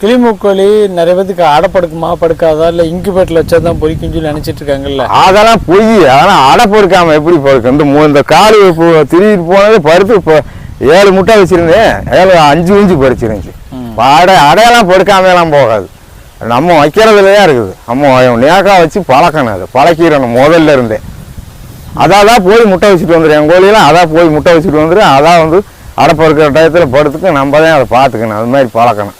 கிளிமூக்கோழி நிறைய பேத்துக்கு அடை படுக்குமா படுக்காதா? இல்லை இன்குபேட்டரில் வச்சா தான் பொறிக்குன்னு சொல்லி நினச்சிட்டு இருக்காங்கல்ல? அதெல்லாம் பொய் அதெல்லாம் அடை பொறுக்காம எப்படி பொறுக்கும் இந்த மூ- இந்த காலு திருவிட்டு போனது பருத்து இப்போ ஏழு முட்டை வச்சிருந்தேன். ஏழு அஞ்சு குஞ்சு பறிச்சிருந்துச்சு. அடை அடையெல்லாம் பொறுக்காம எல்லாம் போகாது. நம்ம வைக்கிறதுல தான் இருக்குது. நம்ம நேக்கா வச்சு பழக்கணும் அது. பழக்கிடணும். முதல்ல இருந்தே. அதான் தான் போய் முட்டை வச்சுட்டு வந்துடும் என் கோழியெல்லாம் அதான் போய் முட்டை வச்சுட்டு வந்துடும் அதான் வந்து அடை பொறுக்கிற டயத்தில் படுத்துக்கு நம்ம தான் அதை பார்த்துக்கணும். அது மாதிரி பழக்கணும்.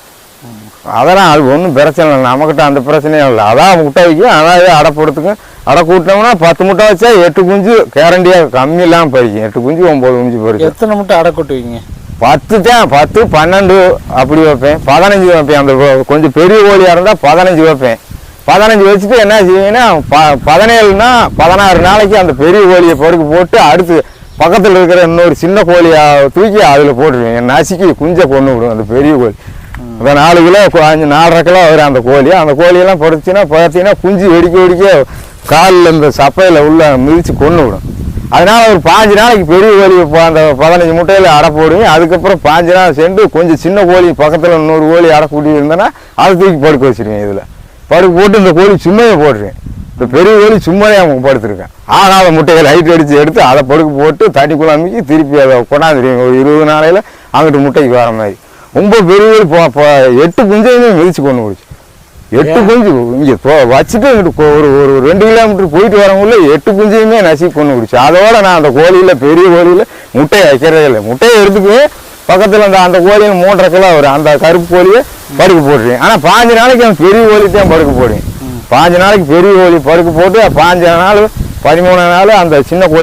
அதெல்லாம் அது ஒன்றும் பிரச்சனை இல்லை. நம்மக்கிட்ட அந்த பிரச்சனையும் இல்லை. அதான் முட்டை வைக்கும் அதான் அடை போடுறதுக்கு அடை கூட்டினோம்னா பத்து முட்டை வச்சா எட்டு குஞ்சு கேரண்டியாக கம்மி இல்லாமல் பறிக்கும் எட்டு குஞ்சு ஒம்பது குஞ்சு பறிக்கும் எத்தனை முட்டை அடை கொட்டுவீங்க? பத்து தான் பத்து பன்னெண்டு அப்படி வைப்பேன். பதினஞ்சு வைப்பேன். அந்த கொஞ்சம் பெரிய கோழியாக இருந்தால் பதினஞ்சு வைப்பேன். பதினஞ்சு வச்சுட்டு என்ன செய்வீங்கன்னா ப பதினேழுனா பதினாறு நாளைக்கு அந்த பெரிய கோழியை பொறுக்கு போட்டு அடுத்து பக்கத்தில் இருக்கிற இன்னொரு சின்ன கோழியை தூக்கி அதில் போட்டுருவேன். நசுக்கி குஞ்சை கொண்டு விடும் அந்த பெரிய கோழி. இப்போ நாலு கிலோ அஞ்சு நாலரை கிலோ வரும் அந்த கோழி. அந்த கோழியெல்லாம் பிடிச்சின்னா பார்த்தீங்கன்னா குஞ்சு வெடிக்க வெடிக்க காலில் இந்த சப்பையில் உள்ள மிதித்து கொண்டு விடும். அதனால் ஒரு பாஞ்சு நாளைக்கு பெரிய கோழி இப்போ அந்த பதினஞ்சு முட்டையில் அடை போடுவேன் அதுக்கப்புறம் பாஞ்சு நாள் சென்று கொஞ்சம் சின்ன கோழி பக்கத்தில் இன்னொரு கோழி அடை கூட்டி இருந்தேன்னா அதை தூக்கி படுக்க வச்சுருவேன் இதில். படுக்க போட்டு இந்த கோழி சும்மையை போட்டுருவேன். இந்த பெரிய கோழி சும்மையே அவங்க படுத்துருக்கேன். ஆகாத முட்டைகள் ஹைட் அடித்து எடுத்து அதை படுக்க போட்டு தண்ணி குழாமிக்கு திருப்பி அதை கொண்டாந்துருவேன். ஒரு இருபது நாளையில் அங்கிட்டு முட்டைக்கு வர மாதிரி. ரொம்ப பெரிய எட்டு குஞ்சையுமே மிதிச்சு கொண்டு போச்சு எட்டு குஞ்சு இங்கே வச்சுட்டு ஒரு ஒரு ரெண்டு கிலோமீட்டர் போயிட்டு வரவங்கள எட்டு குஞ்சையுமே நசுக்கி கொண்டு விடுச்சு அதோட நான் அந்த கோழியில் பெரிய கோழியில் முட்டையை வைக்கிறதே இல்லை. முட்டையை எடுத்துக்குவேன் பக்கத்தில் அந்த அந்த கோழியில் மூன்றரை கிலோ வரும் அந்த கருப்பு கோழியை படுக்க போட்டுருவேன் ஆனால் பாஞ்சு நாளைக்கு அந்த பெரிய கோழி தான் படுக்க போடுவேன் பாஞ்சு நாளைக்கு பெரிய கோழி படுக்க போட்டு பாஞ்சு நாள் பதிமூணு நாள் அந்த சின்ன கோழி